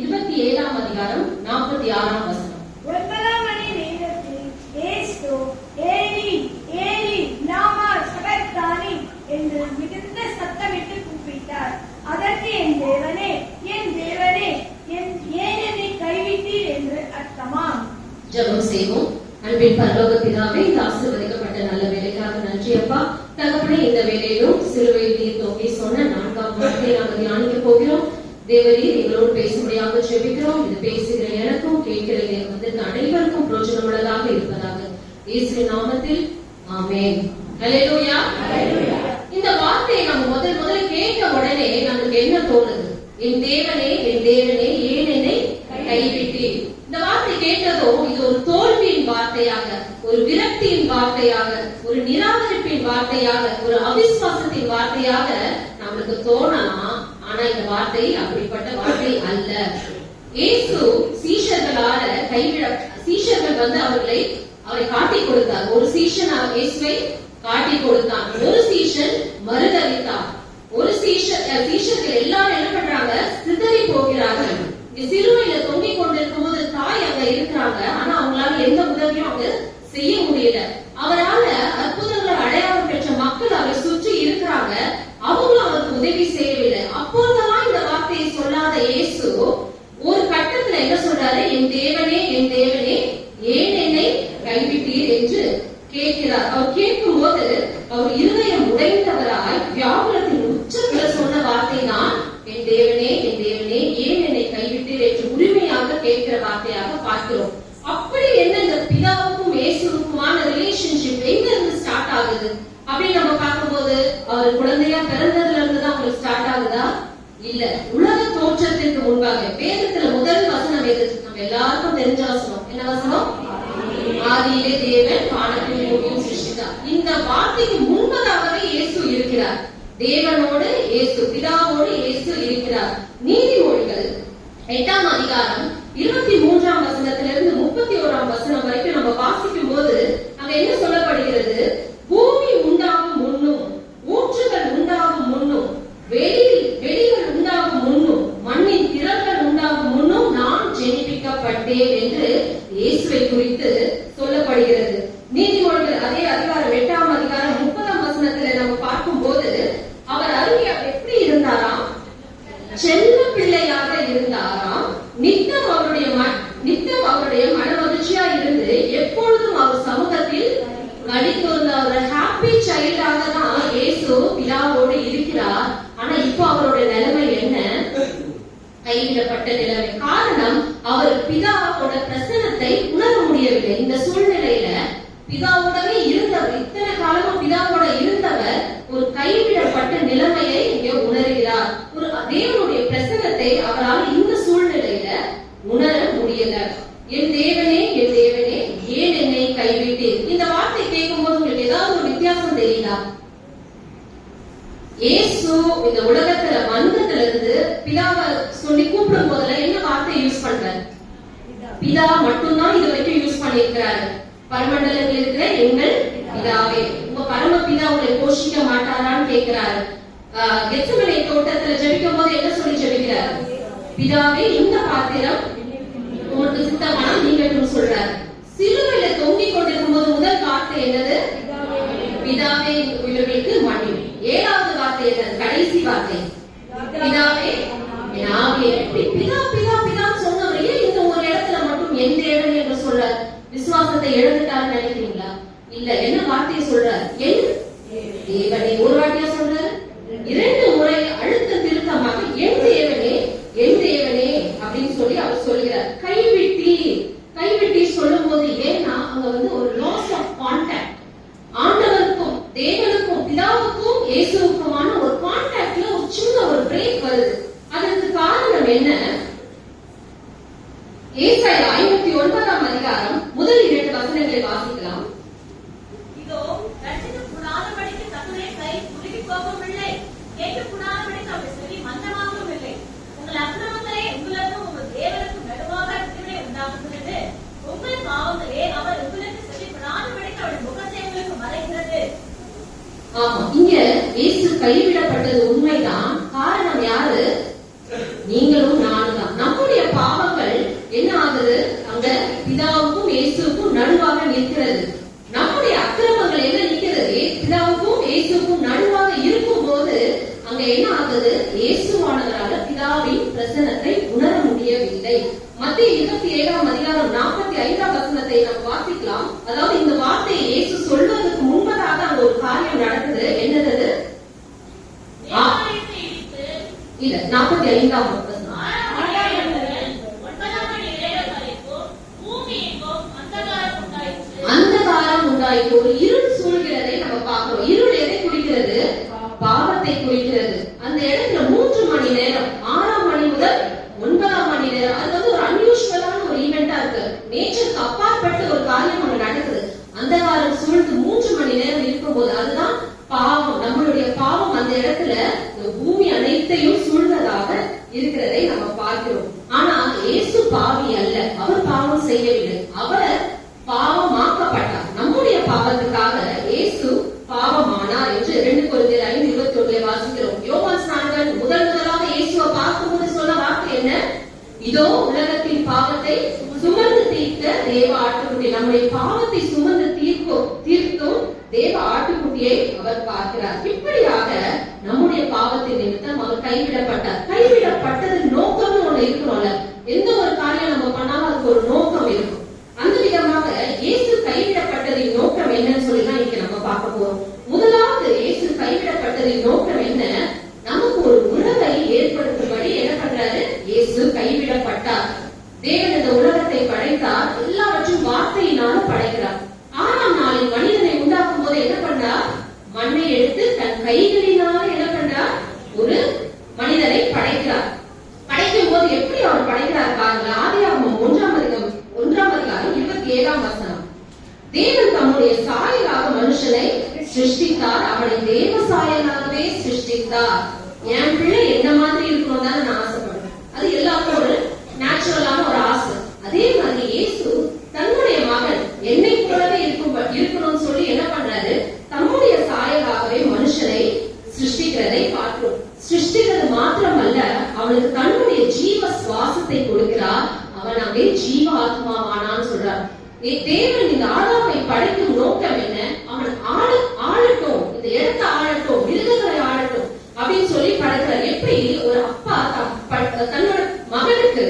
இருபத்தி ஏழாம் அதிகாரம் நாற்பத்தி ஆறாம் வசனம். ஒன்பதாம் மணி நேரத்தில் ஏலி ஏலி சபக்தானி என்று மிகுந்த சத்தமிட்டு கூப்பிட்டார். அதற்கு என் தேவனே என் தேவனே என் ஏன் என்னை கைவிட்டீர்? என்று அர்த்தமாம். ஜெபம் செய்வோம் அன்பின் பரலோக பிதாவே இந்த ஆசீர்வதிக்கப்பட்ட நல்ல வேலைக்காக நன்றி அப்பா. தகப்பனே இந்த வேலையிலும் நீர் தொங்கி சொன்ன நான்காம் வார்த்தையை நாங்கள் தியானிக்க போகிறோம். தேவரே எங்களோடு பேசும்படியாக ஜெபிக்கிறோம். இது பேசுகிற எனக்கும் கேட்கிற வந்து அனைவருக்கும் பிரோஜனமுள்ளதாக இருப்பதாக இயேசு நாமத்தில். ஆமேன். ஹalleluya. இந்த வார்த்தையை நம்ம முதல் முதல்ல கேட்ட உடனே நமக்கு என்ன தோணுது? என் தேவனே என் தேவனே ஏன் என்னை கைவிட்டீர்? இந்த வார்த்தை கேட்டதும் இது ஒரு தோல்வியின் வார்த்தையாக ஒரு விரக்தியின் வார்த்தையாக ஒரு நிராகரிப்பின் வார்த்தையாக ஒரு அவிஸ்வாசத்தின் வார்த்தையாக நம்மளுக்கு தோணலாம். ஆனா இந்த வார்த்தை அப்படிப்பட்ட வார்த்தை அல்ல. இயேசு சீஷர்களால கைவிட சீஷர்கள் வந்து அவர்களை அவரை காட்டி கொடுத்தார். ஒரு சீஷன் அவர் இயேசுவை காட்டி கொடுத்தான். ஒரு சீஷன் மறுதளித்தான் ஒரு சீஷர் சீஷர்கள் எல்லாரும் என்ன பண்றாங்க? சிதறி போகிறார்கள். சிறுவையில தொங்கிக் கொண்டிருக்கும் போது தாய் அங்க இருக்கிறாங்க. ஆனா அவங்களால எந்த உதவியும் அங்க செய்ய முடியல அவரால அற்புதங்களை அடையாளம் பெற்ற மக்கள் அவரை சுற்றி இருக்கிறாங்க அவங்களும் அவருக்கு உதவி செய்யவில்லை அப்போதெல்லாம் இந்த வார்த்தையை சொல்லாத இயேசு ஒரு கட்டத்துல என்ன சொல்றாரு என் தேவனே என் தேவனே ஏன் என்னை கைவிட்டீர் என்று கேட்கிறார் அவர் கேட்கும் போது அவர் இருதயம் உடைந்தவராய் வியாகுலத்தின் உச்சத்துல சொன்ன வார்த்தை தான் என் தேவனே என் தேவனே ஏன் என்னை கைவிட்டீர் என்று உரிமையாக கேட்கிற வார்த்தையாக பார்க்கிறோம். அப்படி என்ன இந்த பிதாவுக்கும் இயேசுவுக்குமான ரிலேஷன்ஷிப் எங்க இருந்து ஸ்டார்ட் ஆகுது? அப்படின்னு நம்ம பார்க்கும்போது அவர் குழந்தையா பிறந்ததுல இருந்து தான் உங்களுக்கு ஸ்டார்ட் ஆகுதா? இல்ல. உலக தோற்றத்திற்கு முன்பாக வேதத்துல முதல் வசனம் எது? நம்ம எல்லாருக்கும் தெரிஞ்ச வசனம். என்ன வசனம்? ஆதியிலே தேவன் வானத்தின் பூமியும் சிருஷ்டித்தார் இந்த வார்த்தைக்கு முன்பதாகவே இயேசு இருக்கிறார். தேவனோடு இயேசு பிதாவோடு இயேசு இருக்கிறார். நீதிமொழிகள் எட்டாம் அதிகாரம் இருபத்தி மூன்றாம் வசனத்திலிருந்து முப்பத்தி ஓராம் வசனம் வரைக்கும் நம்ம வாசிக்கும் போது அங்க என்ன சொல்லப்படுகிறது பூமி உண்டாகும் முன்னும் ஊற்றுகள் உண்டாகும் முன்னும் வெளியில் வெளிகள் உண்டாகும் முன்னும் மண்ணின் திரள்கள் உண்டாகும் முன்னும் நான் ஜெனிப்பிக்கப்பட்டேன் என்று இயேசுவை குறித்து சொல்லப்படுகிறது நீதிமொழிகள் அதே அதிகாரம் எட்டாம் அதிகாரம் முப்பதாம் வசனத்துல நம்ம பார்க்கும்போது அவர் அருகே எப்படி இருந்தாராம் செல்ல பிள்ளையாக இருந்தாராம் நித்தம் அவருடைய ம- நித்தம் அவருடைய மன மகிழ்ச்சியா இருந்து எப்பொழுதும் அவர் சமூகத்தில் நடித்திருந்த ஒரு ஹாப்பி சைல்டாக தான் இயேசு பிதாவோடு இருக்கிறார் ஆனா இப்போ அவருடைய நிலைமை என்ன கைவிடப்பட்டது காரணம் அவர் பிதாவோட பிரசனத்தை உணர முடியவில்லை. இந்த சூழ்நிலை பிதாவோடவே இருந்தவர் இத்தனை காலமா பிதாவோட இருந்தவர் ஒரு கைவிடப்பட்ட நிலைமையை இங்கே உணர்கிறார் ஒரு தேவனுடைய பிரசனத்தை அவரால் இந்த சூழ்நிலையில உணர முடியல என் தேவனே என் தேவனே ஏன் என்னை கைவிட்டீர் இந்த வார்த்தை கேட்கும் போது உங்களுக்கு ஏதாவது ஒரு வித்தியாசம் தெரியுதா இயேசு இந்த உலகத்துல வந்ததுல இருந்து பிதாவை சொல்லி கூப்பிடும் போதுல என்ன வார்த்தை யூஸ் பண்றாரு பிதா மட்டும்தான் இது வரைக்கும் யூஸ் பண்ணியிருக்கிறாரு. பரமண்டலத்தில் இருக்கிற எங்கள் பிதாவே. உங்க பரம பிதா உங்களை போஷிக்க மாட்டாரான்னு கேட்கிறாரு. ஆஹ், தோட்டத்துல ஜெபிக்கும் போது என்ன சொல்லி ஜெபிக்கிறாரு? பிதாவே இந்த பாத்திரம் உங்களுக்கு சித்தமான நீங்கள் சொல்றாரு. சிலுவையில தொங்கிக் கொண்டிருக்கும் போது முதல் வார்த்தை என்னது? பிதாவே இவர்களுக்கு மன்னியும் ஏழாவது வார்த்தை என்னது? கடைசி வார்த்தை. பிதாவே பிதா பிதா பிதா பிதான்னு சொன்னவர் ஏன் இந்த ஒரு என் தேவன் என்று சொல்றார்? விசுவாசத்தை இழந்துட்டாருன்னு நினைக்கிறீங்களா? இல்ல. என்ன வார்த்தையை சொல்றார்? என் தேவனை ஒரு வாட்டியா சொல்றாரு? இரண்டு முறை கைவிடப்பட்டது உண்மைதான். காரணம் யாரு? நீங்களும் நானும் தான். நம்முடைய பாவங்கள் என்ன ஆகுது? அங்க பிதாவுக்கும் இயேசுக்கும் நடுவாக நிற்கிறது. நம்முடைய அக்கிரமங்கள் என்ன நிற்கிறது? பிதாவுக்கும் இயேசுக்கும் நடுவாக இருக்கும் போது அங்க என்ன ஆகுது? இயேசுவானவரால் பிதாவின் பிரசனத்தை உணர முடியவில்லை. மத்திய இருபத்தி ஏழாம் அதிகாரம் நாற்பத்தி ஐந்தாம் வசனத்தை நாம் வாசிக்கலாம். அதாவது இந்த வார்த்தையை இயேசு சொல்வதற்கு முன்பதாக அங்க ஒரு காரியம் நடக்குது. என்ன இல்ல நாற்பத்தி ஐந்தாம் வசனம் ஆறாம் மணி அந்தகாரம் உண்டாயிற்று. உண்டாயிட்டு ஒரு இருள் சூழ்கிறதை நம்ம பார்க்கிறோம். இருள் எதை குறிக்கிறது? பாவத்தை குறிக்கிறது. அந்த இடத்துல மூன்று மணி நேரம் ஆறாம் மணி முதல் ஒன்பதாம் மணி நேரம். அது வந்து ஒரு அன்யூஷுவலான ஒரு ஈவெண்டா இருக்கு. நேச்சருக்கு அப்பாற்பட்ட ஒரு காரியம் அங்க நடக்குது. அந்தகாரம் சூழ்ந்து மூன்று மணி நேரம் இருக்கும்போது அதுதான் பாவம். நம்மளுடைய பாவம் அந்த இடத்துல பூமி அனைத்தையும் சூழ்ந்ததாக இருக்கிறதை நம்ம பார்க்கிறோம் ஆனா இயேசு பாவி அல்ல அவர் பாவம் செய்யவில்லை அவர் பாவமாக்கப்பட்டார் நம்முடைய பாவத்துக்காக இயேசு பாவமானார் என்று ரெண்டு குழந்தையர் ஐந்து இருபத்தி ஒண்ணுல வாசிக்கிறோம் யோவான் ஸ்நானகன் முதல் முதலாக இயேசுவை பார்க்கும்போது சொன்ன வார்த்தை என்ன இதோ உலகத்தின் பாவத்தை சுமந்து தீர்த்த தேவ ஆட்டுக்குட்டி நம்முடைய பாவத்தை சுமந்து தீர்க்கும் தீர்த்தும் தேவ ஆட்டுக்குட்டியை அவர் பார்க்கிறார் இப்படியாக நம்முடைய பாவத்தின் நிமித்தம் அவர் கைவிடப்பட்டார் கைவிடப்பட்டதன் நோக்கம்னு ஒண்ணு இருக்கணும்ல எந்த ஒரு காரியம் நம்ம பண்ணாலும் அதுக்கு ஒரு நோக்கம் இருக்கும் அந்த விதமாக இயேசு கைவிடப்பட்டதின் நோக்கம் என்னன்னு சொல்லி தான் இன்னைக்கு நம்ம பார்க்க போறோம் முதலாவது இயேசு கைவிடப்பட்டதின் நோக்கம் என்ன நமக்கு ஒரு உறவை ஏற்படுத்தும்படி என்ன பண்றாரு இயேசு கைவிடப்பட்டார் தேவன் இந்த உலகத்தை படைத்தார் எல்லாவற்றும் வார்த்தையினால படைக்கிறார் ஆறாம் நாளில் மனிதனை உண்டாக்கும் போது என்ன பண்றார் மண்ணை எடுத்து தன் கைகளினால என்ன பண்றார் ஒரு மனிதனை படைக்கிறார் படைக்கும் போது எப்படி அவர் படைக்கிறார் பாருங்க ஆதியாகமம் ஒன்றாம் அதிகாரம் ஒன்றாம் அதிகாரம் இருபத்தி ஏழாம் வசனம். தேவன் தம்முடைய சாயலாக மனுஷனை சிருஷ்டித்தார். அவனை தேவ சாயலாகவே சிருஷ்டித்தார். என் பிள்ளை என்ன மாதிரி இருக்கணும் தானே நான் ஆசைப்படுறேன் அது எல்லாருக்கும் ஒரு நேச்சுரலான ஒரு ஆசை. அதே மாதிரி இயேசு தன்னுடைய மகன் என்னை போலவே இருக்கும் இருக்கணும்னு சொல்லி என்ன பண்றாரு? தம்முடைய சாயலாகவே மனுஷனை சிருஷ்டிக்கிறதை பார்க்கிறோம். சிருஷ்டிக்கிறது மாத்திரமல்ல அவனுக்கு தன்னுடைய ஜீவ சுவாசத்தை கொடுக்கிறார். அவன் அங்கே ஜீவ ஆத்மாவானான்னு சொல்றார். ஏ- தேவன் இந்த ஆதாமை படைக்கும் நோக்கம் என்ன? அவன் ஆள ஆளட்டும் இந்த இடத்தை ஆளட்டும் மிருகங்களை ஆளட்டும் அப்படின்னு சொல்லி படைக்கிறார் எப்படி ஒரு அப்பா தன்னோட மகனுக்கு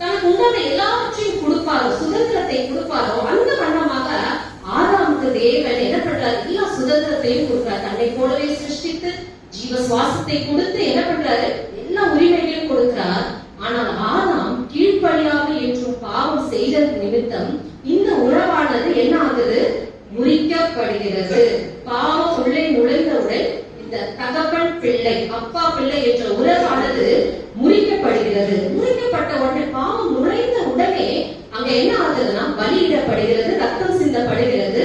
தனக்கு உண்டான எல்லாவற்றையும் கொடுப்பாரோ சுதந்திரத்தை கொடுப்பாரோ அந்த வண்ணமாக ஆதாமுக்கு தேவன் என்ன பண்றாரு? எல்லா சுதந்திரத்தையும் கொடுக்கிறார். தன்னை போலவே சிருஷ்டித்து ஜீவ சுவாசத்தை கொடுத்து என்ன பண்றாரு எல்லா உரிமைகளையும் கொடுக்கிறார் ஆனால் ஆதாம் கீழ்ப்படியாக ஏற்றும் பாவம் செய்தது நிமித்தம் இந்த உறவானது என்ன ஆகுது முறிக்கப்படுகிறது பாவம் உள்ளே நுழைந்தவுடன் இந்த தகப்பன் பிள்ளை அப்பா பிள்ளை என்ற உறவானது முறிக்கப்படுகிறது முறிக்கப்பட்ட உடனே பாவம் நுழைந்த உடனே அங்க என்ன ஆகுதுன்னா பலியிடப்படுகிறது ரத்தம் சிந்தப்படுகிறது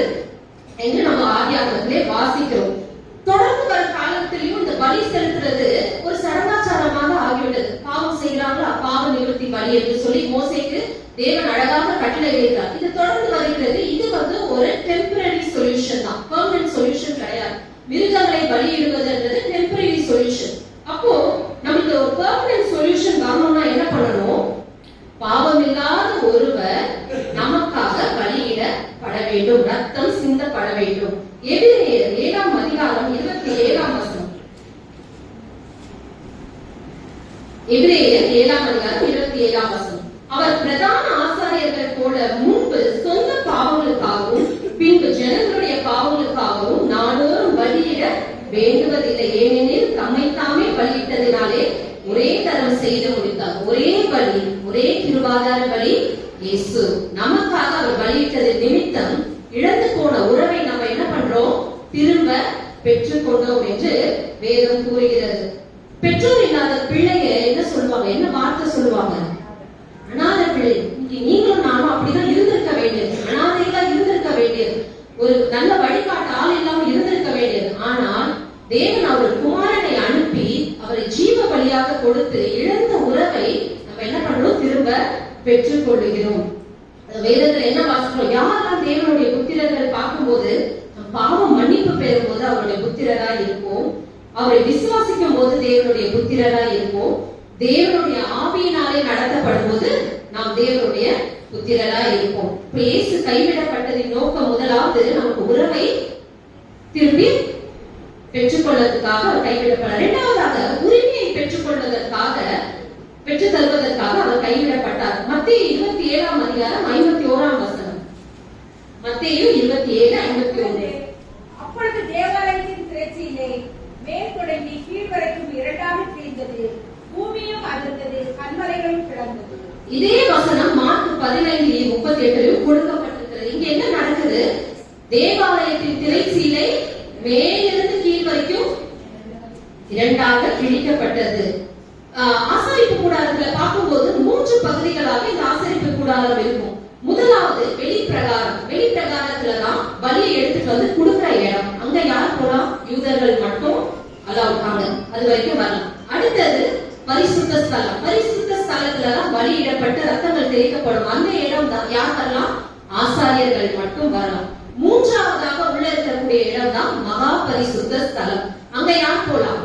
என்று நம்ம ஆதியாகத்திலே வாசிக்கிறோம் தொடர்ந்து வர காலத்திலையும் இந்த பலி செலுத்துறது ஒரு சடங்காச்சாரமாக ஆகிவிட்டது பாவம் செய்கிறாங்களா பாவ நிவர்த்தி பலி என்று சொல்லி மோசைக்கு தேவன் அழகாக கட்டளை வைத்தார் இது தொடர்ந்து வருகிறது இது வந்து ஒரு டெம்பரரி சொல்யூஷன் தான் பெர்மனன்ட் சொல்யூஷன் கிடையாது மிருகங்களை பலியிடுவதுன்றது டெம்பரரி சொல்யூஷன் அப்போ நமக்கு ஒரு பெர்மனன்ட் சொல்யூஷன் வரணும்னா என்ன பண்ணணும் பாவமில்லாத ஒருவர் நமக்காக பலியிடப்பட வேண்டும் ரத்தம் சிந்தப்பட வேண்டும். ஏழாம் அதிகாரம் இருபத்தி ஏழாம் வசனம்? எபிரேயர் ஏழாம் அதிகாரம் இருபத்தி ஏழாம் வசனம். அவர் பிரதான ஆசாரியர்கள் போல முன்பு சொந்த பாவங்களுக்காகவும் பின்பு ஜனங்களுடைய பாவங்களுக்காகவும் நாடோறும் பலியிட வேண்டுவதில்லை. ஏனெனில் தம்மைத்தாமே பலியிட்டதினாலே ஒரே தரம் செய்து முடித்தார். ஒரே பலி ஒரே திருவாதார பலி இயேசு நமக்காக அவர் பலியிட்டது நிமித்தம் இழந்து போன உறவை நம்ம என்ன பண்றோம்? திரும்ப பெற்றுக்கொண்டோம் என்று வேதம் கூறுகிறது. பெற்றோர் இல்லாத பிள்ளைங்க என்ன சொல்லுவாங்க? என்ன வார்த்தை சொல்லுவாங்க? அனாதை பிள்ளை. நீங்களும் நானும் அப்படிதான் இருந்திருக்க வேண்டியது அனாதைகளா இருந்திருக்க வேண்டியது ஒரு நல்ல வழிகாட்டு ஆள் இல்லாம இருந்திருக்க வேண்டியது ஆனால் தேவன் அவர் குமாரனை அனுப்பி அவரை ஜீவ பலியாக கொடுத்து இழந்த உறவை நம்ம என்ன பண்றோம்? திரும்ப பெற்றுக் கொள்ளுகிறோம் வேதத்துல என்ன வாசிக்கிறோம்? யாரெல்லாம் தேவனுடைய புத்திரர்கள் பார்க்கும்போது பாவம் மன்னிப்பு பெறும்போது அவருடைய புத்திரரா இருப்போம். அவரை விசுவாசிக்கும் போது தேவனுடைய புத்திரரா இருப்போம். தேவனுடைய ஆவியினாலே நடத்தப்படும் போது நாம் தேவனுடைய புத்திரரா இருப்போம். இப்ப இயேசு கைவிடப்பட்டதின் நோக்கம் முதலாவது நமக்கு உறவை திரும்பி பெற்றுக்கொள்வதற்காக அவர் கைவிடப்பட இரண்டாவதாக உரிமையை பெற்றுக்கொள்வதற்காக பெற்று தருவதற்காக அவர் கைவிடப்பட்டார். மத்திய இருபத்தி ஏழாம் அதிகாரம் ஐம்பத்தி ஓராம் வசனம். மத்தேயு இருபத்தி ஏழு ஐம்பத்தி ஒன்று அப்பொழுது தேவாலயத்தின் திரைச்சியிலே மேல் தொடங்கி கீழ் வரைக்கும் இரண்டாக பிரிந்தது. பூமியும் அதிர்ந்தது கண்மலைகளும் கிடந்தது இதே வசனம் மார்க் பதினைந்து முப்பத்தி எட்டிலும் கொடுக்கப்பட்டிருக்கிறது. இங்க என்ன நடக்குது? தேவாலயத்தின் திரைச்சீலை மேலிருந்து கீழ் வரைக்கும் இரண்டாக கிழிக்கப்பட்டது ஆஹ் ஆசாரிப்பு கூடாரங்களை பார்க்கும்போது மூன்று பகுதிகளாக இந்த ஆசரிப்பு கூடாரம் இருக்கும். முதலாவது வெளிப்பிரகாரம். வெளிப்பிரகாரத்துல தான் பலியை எடுத்துட்டு வந்து கொடுக்கிற இடம். அங்க யார் போலாம் யூதர்கள் மட்டும் அலவுட் அது வரைக்கும் வரலாம். அடுத்தது பரிசுத்த ஸ்தலம். பரிசுத்த ஸ்தலத்துல தான் பலியிடப்பட்டு ரத்தங்கள் தெரிவிக்கப்படும் அந்த இடம் தான் யார் வரலாம்? ஆசாரியர்கள் மட்டும் வரலாம். மூன்றாவதாக உள்ள இருக்கக்கூடிய இடம் தான் மகா பரிசுத்த ஸ்தலம். அங்க யார் போலாம்?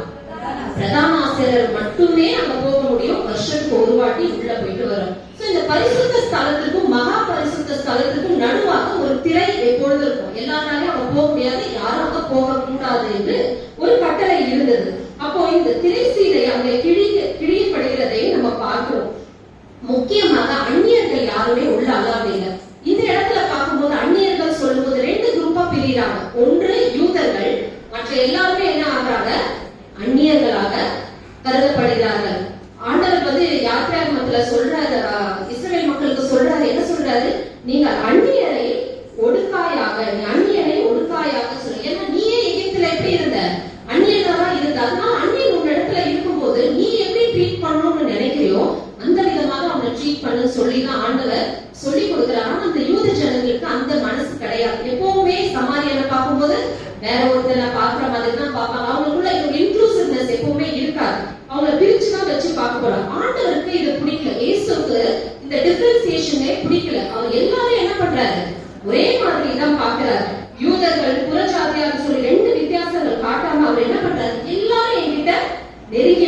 பிரதான ஆசிரியர் மட்டுமே அங்க போக முடியும். வருஷத்துக்கு ஒரு வாட்டி உள்ள போயிட்டு வரும். சோ இந்த பரிசுத்த ஸ்தலத்திற்கும் மகா பரிசுத்த ஸ்தலத்திற்கும் நடுவாக ஒரு திரை எப்பொழுது இருக்கும்? எல்லாராலையும் அவங்க போக முடியாது. யாரும் அங்க போக கூடாது என்று ஒரு கட்டளை இருந்தது. அப்போ இந்த திரை சீலை அங்க கிழிய கிழியப்படுகிறதையும் நம்ம பார்க்கிறோம். முக்கியமாக அந்நியர்கள் யாருமே உள்ள அல்லாத இல்லை. இந்த இடத்துல பார்க்கும்போது அந்நியர்கள் சொல்லும்போது ரெண்டு குரூப்பா பிரிகிறாங்க ஒன்று யூதர்கள் மற்ற எல்லாருமே கருதப்படுகிறார்கள். very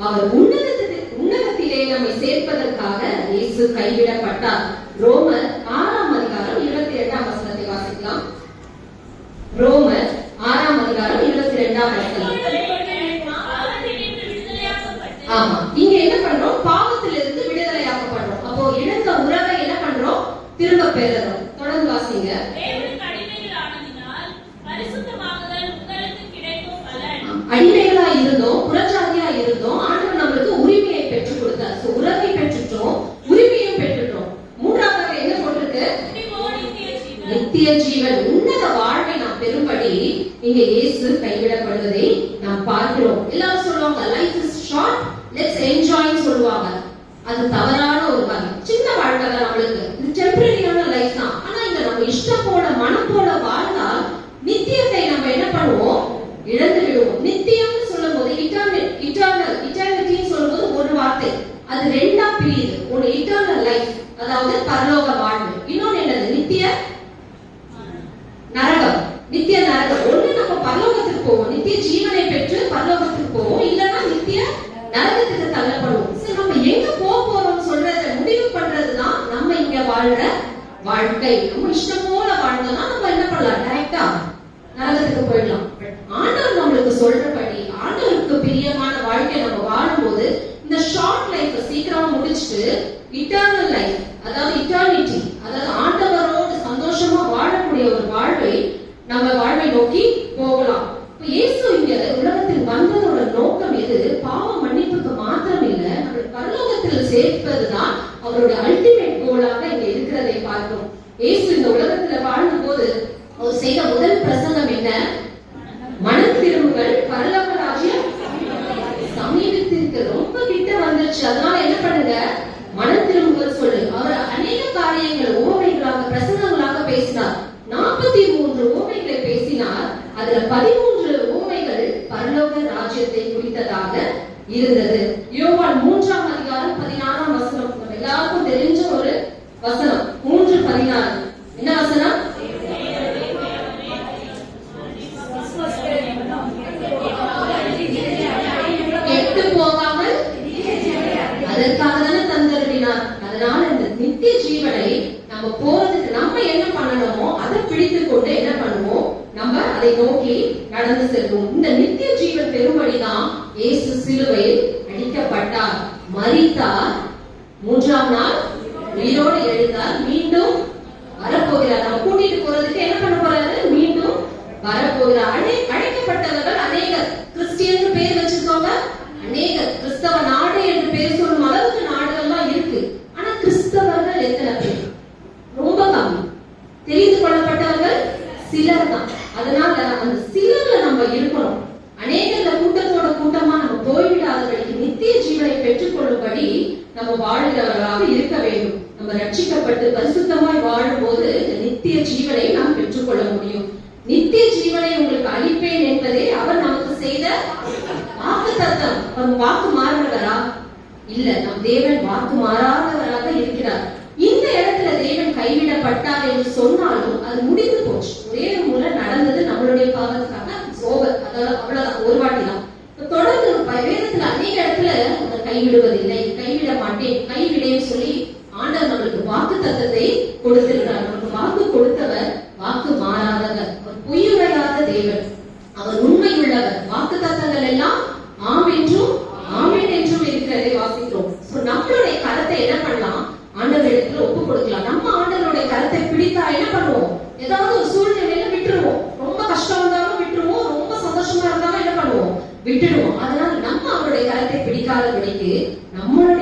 அவர் உன்னதத்திலே உன்னதத்திலே நம்மை சேர்ப்பதற்காக இயேசு கைவிடப்பட்டார். ரோமர் ஆறாம் அதிகாரம் இருபத்தி இரண்டாம் வசனத்தை வாசிக்கலாம். ரோமர் ஆறாம் அதிகாரம் இருபத்தி இரண்டாம் வசனம் பாவத்திலிருந்து விடுதலையாக்கப்பட்டு ஆமா இங்க என்ன பண்றோம் பாவத்திலிருந்து விடுதலையாக்கப்படுறோம் அப்போ இழந்த உறவை என்ன பண்றோம் திரும்ப பெறுறோம் தொடர்ந்து வாசிங்க தேவனுக்கு அடிமைகள் ஆனதினால் பரிசுத்தமாகுதல் உங்களுக்கு கிடைக்கும் பலன் அடிமைகளா இருந்தோம் புறஜாதியா இருந்தோம் ஆண்டவர் நம்மளுக்கு உரிமையை பெற்றுக் கொடுத்தார் So, உறவை பெற்றுட்டோம் உரிமையும் பெற்றுட்டோம் மூன்றாவதாக என்ன போட்டிருக்கு முடிவோடு நித்திய ஜீவன். உன்னத வாழ்வை நாம் பெறும்படி இங்க இயேசு கைவிடப்படுவதை நாம் பார்க்கிறோம். எல்லாரும் சொல்லுவாங்க life is short let's enjoy சொல்லுவாங்க. அது தவறான ஒரு காரியம் சின்ன வாழ்க்கை தான் நம்மளுக்கு. இது டெம்பரரியான லைஃப் தான். ஆனா இங்க நம்ம இஷ்டம் போல மனம் போல வாழ்ந்தால் நித்தியத்தை நம்ம என்ன பண்ணுவோம்? இழந்து விடுவோம். நித்தியம்னு சொல்லும் போது இட்டர்னல் இட்டர்னல் இட்டர்னிட்டின்னு சொல்லும்போது ஒரு வார்த்தை. அது ரெண்டா பிரியுது. ஒன்னு இட்டர்னல் லைஃப் அதாவது பரலோக உலகத்தில் சேர்ப்பதுதான் அவருடைய அல்டிமேட் கோலாக இங்க இருக்கிறதை பார்க்கிறோம். ஏசு இந்த உலகத்துல வாழ்ந்த போது அவர் செய்த முதல் பிரசங்கம் என்ன? மனம் திரும்புகள் பரலோக சமீபத்திற்கு ரொம்ப கிட்ட வந்துச்சு அதனால என்ன பண்ணுங்க? மன திரும்புகள் சொல்லு. அவர் அநேக காரியங்கள் ஓமைகளாக பிரசங்கங்களாக பேசினார். நாற்பத்தி மூன்று ஓமைகளை பேசினார். அதுல பதிமூன்று ஓமைகள் பரலோக ராஜ்யத்தை குறித்ததாக இருந்தது. யோவான் மூன்றாம் அதிகாரம் பதினாறாம் வசனம். எல்லாருக்கும் தெரிஞ்ச ஒரு வசனம். மூன்று பதினாறு. தேவன் வாக்கு மாறாதவராக இருக்கிறார். இந்த இடத்துல தேவன் கைவிடப்பட்டார் என்று சொன்னாலும் அது முடிந்து போச்சு. ஒரே முறை நடந்தது நம்மளுடைய பாவத்துக்காக. ஓவர் அதாவது அவ்வளவுதான் ஒரு வாட்டிதான் தொடர்ந்து வேதத்துல அதே இடத்துல கைவிடுவதில்லை. கைவிட மாட்டேன் கைவிடேன்னு சொல்லி ஆண்டவர் நம்மளுக்கு வாக்கு தத்தத்தை கொடுத்திருக்கிறார். நமக்கு வாக்கு கொடுத்த ஏதாவது ஒரு சூழ்நிலையில விட்டுருவோம். ரொம்ப கஷ்டம் இருந்தாலும் விட்டுருவோம். ரொம்ப சந்தோஷமா இருந்தாலும் என்ன பண்ணுவோம்? விட்டுடுவோம். அதனால நம்ம அவருடைய கரத்தை பிடிக்காத விடைக்கு நம்மளுடைய